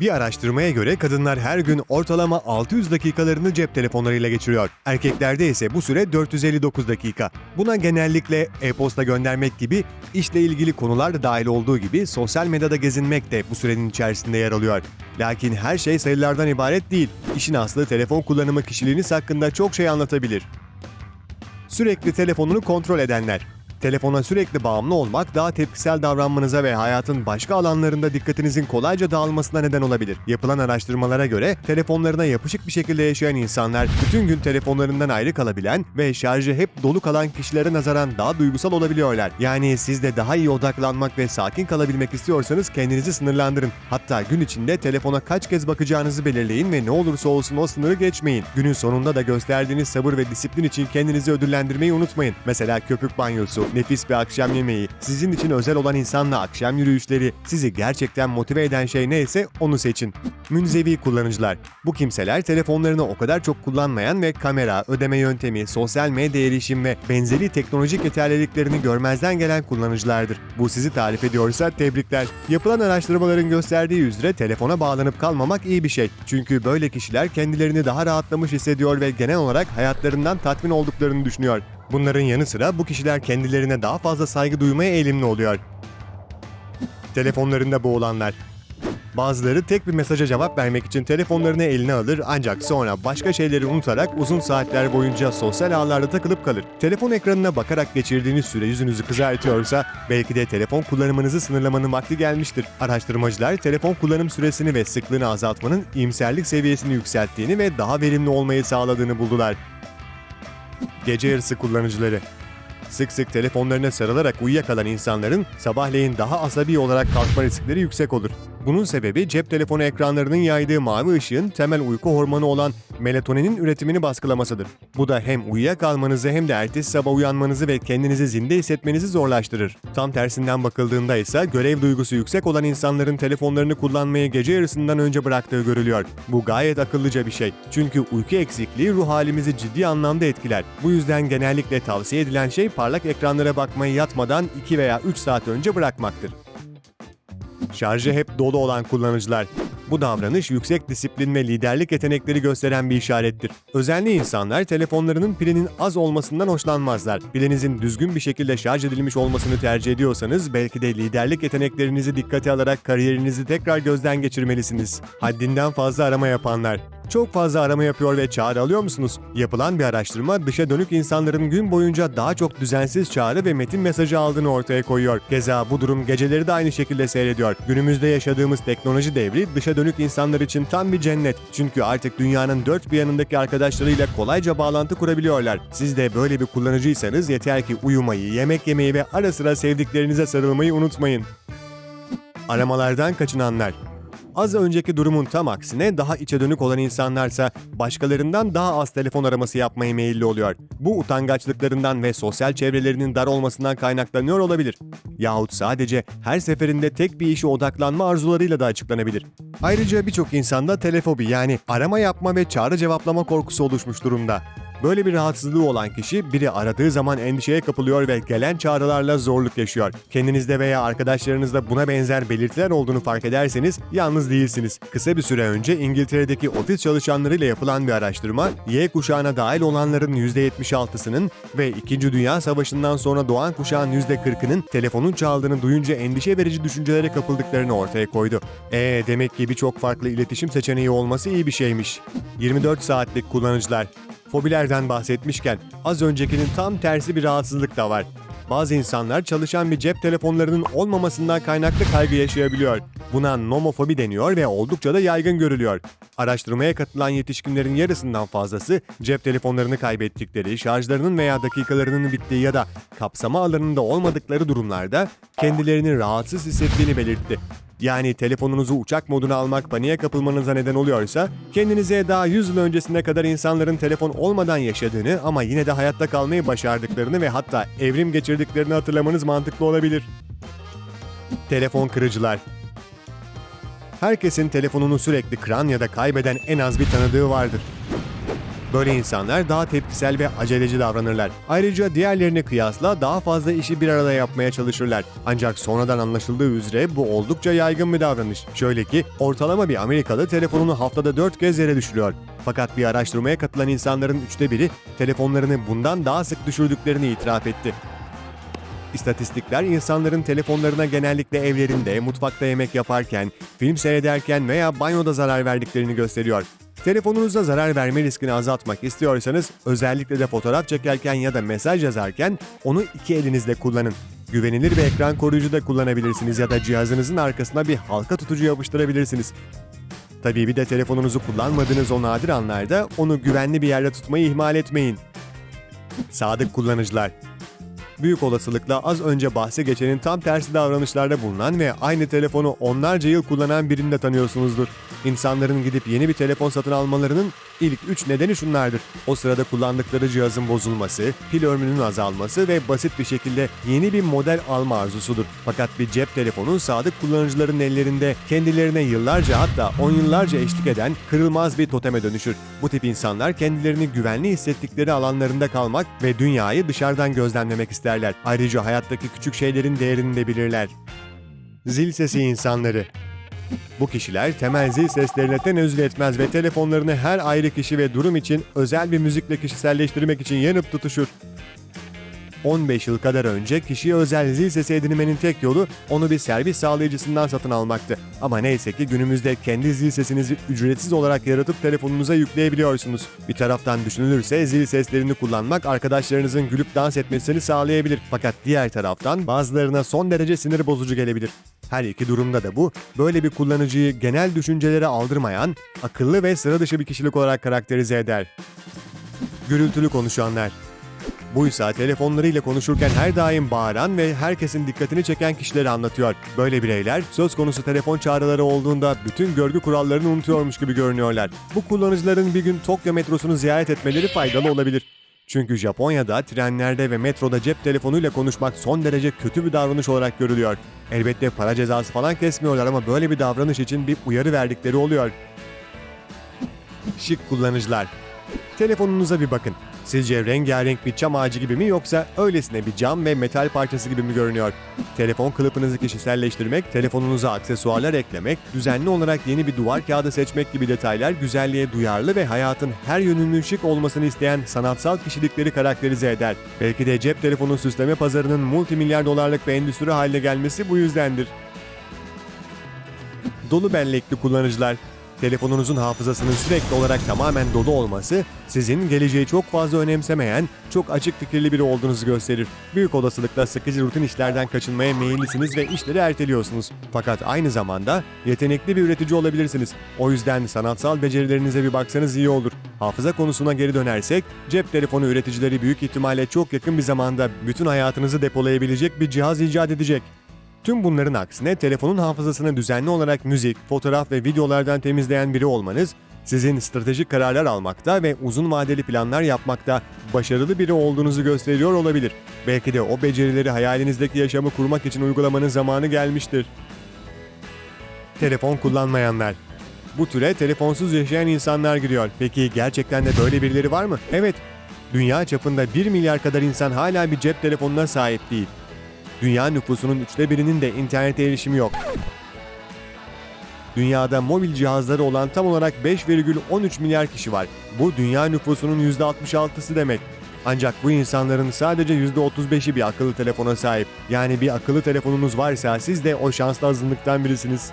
Bir araştırmaya göre kadınlar her gün ortalama 600 dakikalarını cep telefonlarıyla geçiriyor. Erkeklerde ise bu süre 459 dakika. Buna genellikle e-posta göndermek gibi işle ilgili konular da dahil olduğu gibi sosyal medyada gezinmek de bu sürenin içerisinde yer alıyor. Lakin her şey sayılardan ibaret değil. İşin aslı telefon kullanımı kişiliğiniz hakkında çok şey anlatabilir. Sürekli telefonunu kontrol edenler. Telefona sürekli bağımlı olmak daha tepkisel davranmanıza ve hayatın başka alanlarında dikkatinizin kolayca dağılmasına neden olabilir. Yapılan araştırmalara göre telefonlarına yapışık bir şekilde yaşayan insanlar bütün gün telefonlarından ayrı kalabilen ve şarjı hep dolu kalan kişilere nazaran daha duygusal olabiliyorlar. Yani siz de daha iyi odaklanmak ve sakin kalabilmek istiyorsanız kendinizi sınırlandırın. Hatta gün içinde telefona kaç kez bakacağınızı belirleyin ve ne olursa olsun o sınırı geçmeyin. Günün sonunda da gösterdiğiniz sabır ve disiplin için kendinizi ödüllendirmeyi unutmayın. Mesela köpük banyosu, nefis bir akşam yemeği, sizin için özel olan insanla akşam yürüyüşleri, sizi gerçekten motive eden şey neyse onu seçin. Münzevi kullanıcılar. Bu kimseler telefonlarını o kadar çok kullanmayan ve kamera, ödeme yöntemi, sosyal medya erişim ve benzeri teknolojik yeterliliklerini görmezden gelen kullanıcılardır. Bu sizi tarif ediyorsa tebrikler. Yapılan araştırmaların gösterdiği üzere telefona bağlanıp kalmamak iyi bir şey. Çünkü böyle kişiler kendilerini daha rahatlamış hissediyor ve genel olarak hayatlarından tatmin olduklarını düşünüyor. Bunların yanı sıra bu kişiler kendilerine daha fazla saygı duymaya eğilimli oluyor. Telefonlarında boğulanlar. Bazıları tek bir mesaja cevap vermek için telefonlarını eline alır ancak sonra başka şeyleri unutarak uzun saatler boyunca sosyal ağlarda takılıp kalır. Telefon ekranına bakarak geçirdiğiniz süre yüzünüzü kızartıyorsa belki de telefon kullanımınızı sınırlamanın vakti gelmiştir. Araştırmacılar telefon kullanım süresini ve sıklığını azaltmanın iyimserlik seviyesini yükselttiğini ve daha verimli olmayı sağladığını buldular. Gece yarısı kullanıcıları Sık sık telefonlarına sarılarak uyuyakalan insanların sabahleyin daha asabi olarak kalkma riskleri yüksek olur. Bunun sebebi cep telefonu ekranlarının yaydığı mavi ışığın temel uyku hormonu olan melatoninin üretimini baskılamasıdır. Bu da hem uyuyakalmanızı hem de ertesi sabah uyanmanızı ve kendinizi zinde hissetmenizi zorlaştırır. Tam tersinden bakıldığında ise görev duygusu yüksek olan insanların telefonlarını kullanmayı gece yarısından önce bıraktığı görülüyor. Bu gayet akıllıca bir şey. Çünkü uyku eksikliği ruh halimizi ciddi anlamda etkiler. Bu yüzden genellikle tavsiye edilen şey parlak ekranlara bakmayı yatmadan 2 veya 3 saat önce bırakmaktır. Şarjı hep dolu olan kullanıcılar. Bu davranış yüksek disiplin ve liderlik yetenekleri gösteren bir işarettir. Özenli insanlar telefonlarının pilinin az olmasından hoşlanmazlar. Pilinizin düzgün bir şekilde şarj edilmiş olmasını tercih ediyorsanız belki de liderlik yeteneklerinizi dikkate alarak kariyerinizi tekrar gözden geçirmelisiniz. Haddinden fazla arama yapanlar. Çok fazla arama yapıyor ve çağrı alıyor musunuz? Yapılan bir araştırma dışa dönük insanların gün boyunca daha çok düzensiz çağrı ve metin mesajı aldığını ortaya koyuyor. Keza bu durum geceleri de aynı şekilde seyrediyor. Günümüzde yaşadığımız teknoloji devri dışa dönük insanlar için tam bir cennet. Çünkü artık dünyanın dört bir yanındaki arkadaşlarıyla kolayca bağlantı kurabiliyorlar. Siz de böyle bir kullanıcıysanız yeter ki uyumayı, yemek yemeyi ve ara sıra sevdiklerinize sarılmayı unutmayın. Aramalardan kaçınanlar Az önceki durumun tam aksine daha içe dönük olan insanlarsa başkalarından daha az telefon araması yapmaya meyilli oluyor. Bu utangaçlıklarından ve sosyal çevrelerinin dar olmasından kaynaklanıyor olabilir. Yahut sadece her seferinde tek bir işe odaklanma arzularıyla da açıklanabilir. Ayrıca birçok insanda telefobi yani arama yapma ve çağrı cevaplama korkusu oluşmuş durumda. Böyle bir rahatsızlığı olan kişi biri aradığı zaman endişeye kapılıyor ve gelen çağrılarla zorluk yaşıyor. Kendinizde veya arkadaşlarınızda buna benzer belirtiler olduğunu fark ederseniz yalnız değilsiniz. Kısa bir süre önce İngiltere'deki ofis çalışanlarıyla yapılan bir araştırma, Y kuşağına dahil olanların %76'sının ve 2. Dünya Savaşı'ndan sonra doğan kuşağın %40'ının telefonun çaldığını duyunca endişe verici düşüncelere kapıldıklarını ortaya koydu. E demek ki birçok farklı iletişim seçeneği olması iyi bir şeymiş. 24 saatlik kullanıcılar Fobilerden bahsetmişken az öncekinin tam tersi bir rahatsızlık da var. Bazı insanlar çalışan bir cep telefonlarının olmamasından kaynaklı kaygı yaşayabiliyor. Buna nomofobi deniyor ve oldukça da yaygın görülüyor. Araştırmaya katılan yetişkinlerin yarısından fazlası cep telefonlarını kaybettikleri, şarjlarının veya dakikalarının bittiği ya da kapsama alanında olmadıkları durumlarda kendilerini rahatsız hissettiğini belirtti. Yani telefonunuzu uçak moduna almak paniğe kapılmanıza neden oluyorsa, kendinize daha 100 yıl öncesine kadar insanların telefon olmadan yaşadığını ama yine de hayatta kalmayı başardıklarını ve hatta evrim geçirdiklerini hatırlamanız mantıklı olabilir. Telefon kırıcılar Herkesin telefonunu sürekli kıran ya da kaybeden en az bir tanıdığı vardır. Böyle insanlar daha tepkisel ve aceleci davranırlar. Ayrıca diğerlerine kıyasla daha fazla işi bir arada yapmaya çalışırlar. Ancak sonradan anlaşıldığı üzere bu oldukça yaygın bir davranış. Şöyle ki ortalama bir Amerikalı telefonunu haftada 4 kez yere düşürüyor. Fakat bir araştırmaya katılan insanların üçte biri telefonlarını bundan daha sık düşürdüklerini itiraf etti. İstatistikler insanların telefonlarına genellikle evlerinde, mutfakta yemek yaparken, film seyrederken veya banyoda zarar verdiklerini gösteriyor. Telefonunuza zarar verme riskini azaltmak istiyorsanız özellikle de fotoğraf çekerken ya da mesaj yazarken onu iki elinizle kullanın. Güvenilir bir ekran koruyucu da kullanabilirsiniz ya da cihazınızın arkasına bir halka tutucu yapıştırabilirsiniz. Tabii bir de telefonunuzu kullanmadığınız o nadir anlarda onu güvenli bir yerde tutmayı ihmal etmeyin. Sadık kullanıcılar büyük olasılıkla az önce bahse geçenin tam tersi davranışlarda bulunan ve aynı telefonu onlarca yıl kullanan birini de tanıyorsunuzdur. İnsanların gidip yeni bir telefon satın almalarının ilk üç nedeni şunlardır. O sırada kullandıkları cihazın bozulması, pil ömrünün azalması ve basit bir şekilde yeni bir model alma arzusudur. Fakat bir cep telefonu sadık kullanıcıların ellerinde kendilerine yıllarca hatta on yıllarca eşlik eden kırılmaz bir toteme dönüşür. Bu tip insanlar kendilerini güvenli hissettikleri alanlarında kalmak ve dünyayı dışarıdan gözlemlemek isterler. Ayrıca hayattaki küçük şeylerin değerini de bilirler. Zil sesi insanları bu kişiler temel zil seslerine tenezzül etmez ve telefonlarını her ayrı kişi ve durum için özel bir müzikle kişiselleştirmek için yanıp tutuşur. 15 yıl kadar önce kişiye özel zil sesi edinmenin tek yolu onu bir servis sağlayıcısından satın almaktı. Ama neyse ki günümüzde kendi zil sesinizi ücretsiz olarak yaratıp telefonunuza yükleyebiliyorsunuz. Bir taraftan düşünülürse zil seslerini kullanmak arkadaşlarınızın gülüp dans etmesini sağlayabilir. Fakat diğer taraftan bazılarına son derece sinir bozucu gelebilir. Her iki durumda da bu, böyle bir kullanıcıyı genel düşüncelere aldırmayan, akıllı ve sıra dışı bir kişilik olarak karakterize eder. Gürültülü konuşanlar Buysa telefonlarıyla konuşurken her daim bağıran ve herkesin dikkatini çeken kişileri anlatıyor. Böyle bireyler söz konusu telefon çağrıları olduğunda bütün görgü kurallarını unutuyormuş gibi görünüyorlar. Bu kullanıcıların bir gün Tokyo metrosunu ziyaret etmeleri faydalı olabilir. Çünkü Japonya'da trenlerde ve metroda cep telefonuyla konuşmak son derece kötü bir davranış olarak görülüyor. Elbette para cezası falan kesmiyorlar ama böyle bir davranış için bir uyarı verdikleri oluyor. Şık kullanıcılar Telefonunuza bir bakın. Sizce rengarenk bir çam ağacı gibi mi yoksa öylesine bir cam ve metal parçası gibi mi görünüyor? Telefon kılıfınızı kişiselleştirmek, telefonunuza aksesuarlar eklemek, düzenli olarak yeni bir duvar kağıdı seçmek gibi detaylar güzelliğe duyarlı ve hayatın her yönünün şık olmasını isteyen sanatsal kişilikleri karakterize eder. Belki de cep telefonu süsleme pazarının multimilyar dolarlık bir endüstri haline gelmesi bu yüzdendir. Dolu bellekli kullanıcılar Telefonunuzun hafızasının sürekli olarak tamamen dolu olması, sizin geleceği çok fazla önemsemeyen, çok açık fikirli biri olduğunuzu gösterir. Büyük olasılıkla sıkıcı rutin işlerden kaçınmaya meyillisiniz ve işleri erteliyorsunuz. Fakat aynı zamanda yetenekli bir üretici olabilirsiniz. O yüzden sanatsal becerilerinize bir baksanız iyi olur. Hafıza konusuna geri dönersek, cep telefonu üreticileri büyük ihtimalle çok yakın bir zamanda bütün hayatınızı depolayabilecek bir cihaz icat edecek. Tüm bunların aksine telefonun hafızasını düzenli olarak müzik, fotoğraf ve videolardan temizleyen biri olmanız, sizin stratejik kararlar almakta ve uzun vadeli planlar yapmakta başarılı biri olduğunuzu gösteriyor olabilir. Belki de o becerileri hayalinizdeki yaşamı kurmak için uygulamanın zamanı gelmiştir. Telefon kullanmayanlar bu türe telefonsuz yaşayan insanlar giriyor. Peki gerçekten de böyle birileri var mı? Evet. Dünya çapında 1 milyar kadar insan hala bir cep telefonuna sahip değil. Dünya nüfusunun üçte birinin de internete erişimi yok. Dünyada mobil cihazları olan tam olarak 5,13 milyar kişi var. Bu dünya nüfusunun %66'sı demek. Ancak bu insanların sadece %35'i bir akıllı telefona sahip. Yani bir akıllı telefonunuz varsa siz de o şanslı azınlıktan birisiniz.